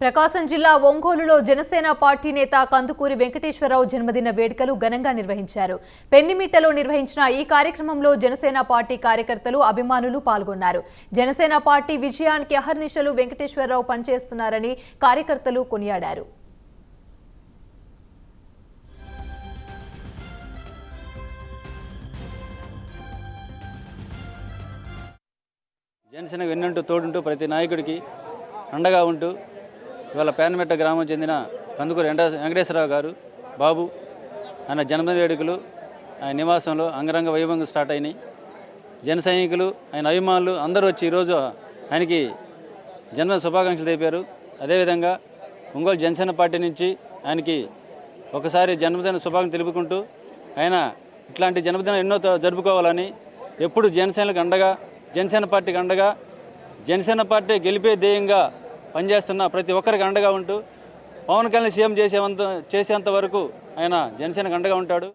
ప్రకాశం జిల్లా ఒంగోలులో జనసేన పార్టీ నేత కందుకూరి వెంకటేశ్వరరావు జన్మదిన వేడుకలు ఘనంగా నిర్వహించారు. పెన్నిమిట్టలో నిర్వహించిన ఈ కార్యక్రమంలో జనసేన పార్టీ కార్యకర్తలు అభిమానులు పాల్గొన్నారు. జనసేన పార్టీ విజయానికి అహర్నిశలు వెంకటేశ్వరరావు పనిచేస్తున్నారని కార్యకర్తలు కొనియాడారు. జనసేన వెన్నంటూ తోడుంటూ ప్రతి నాయకుడికి అండగా ఉంటూ ఇవాళ పేనమెట్ట గ్రామం చెందిన కందుకూరు వెంట వెంకటేశ్వరరావు గారు బాబు ఆయన జన్మదిన వేడుకలు ఆయన నివాసంలో అంగరంగ వైభవంగా స్టార్ట్ అయినాయి. జన సైనికులు ఆయన అభిమానులు అందరూ వచ్చి ఈరోజు ఆయనకి జన్మదిన శుభాకాంక్షలు తెలిపారు. అదేవిధంగా ఒంగోలు జనసేన పార్టీ నుంచి ఆయనకి ఒకసారి జన్మదిన శుభాకాంక్షలు తెలుపుకుంటూ ఆయన ఇట్లాంటి జన్మదినం ఎన్నో జరుపుకోవాలని ఎప్పుడు జనసేనకు అండగా జనసేన పార్టీకి అండగా జనసేన పార్టీ గెలిపే ధ్యేయంగా పనిచేస్తున్న ప్రతి ఒక్కరికి అండగా ఉంటూ పవన్ కళ్యాణ్ సీఎం చేసేంత చేసేంత వరకు ఆయన జనసేనకు అండగా ఉంటాడు.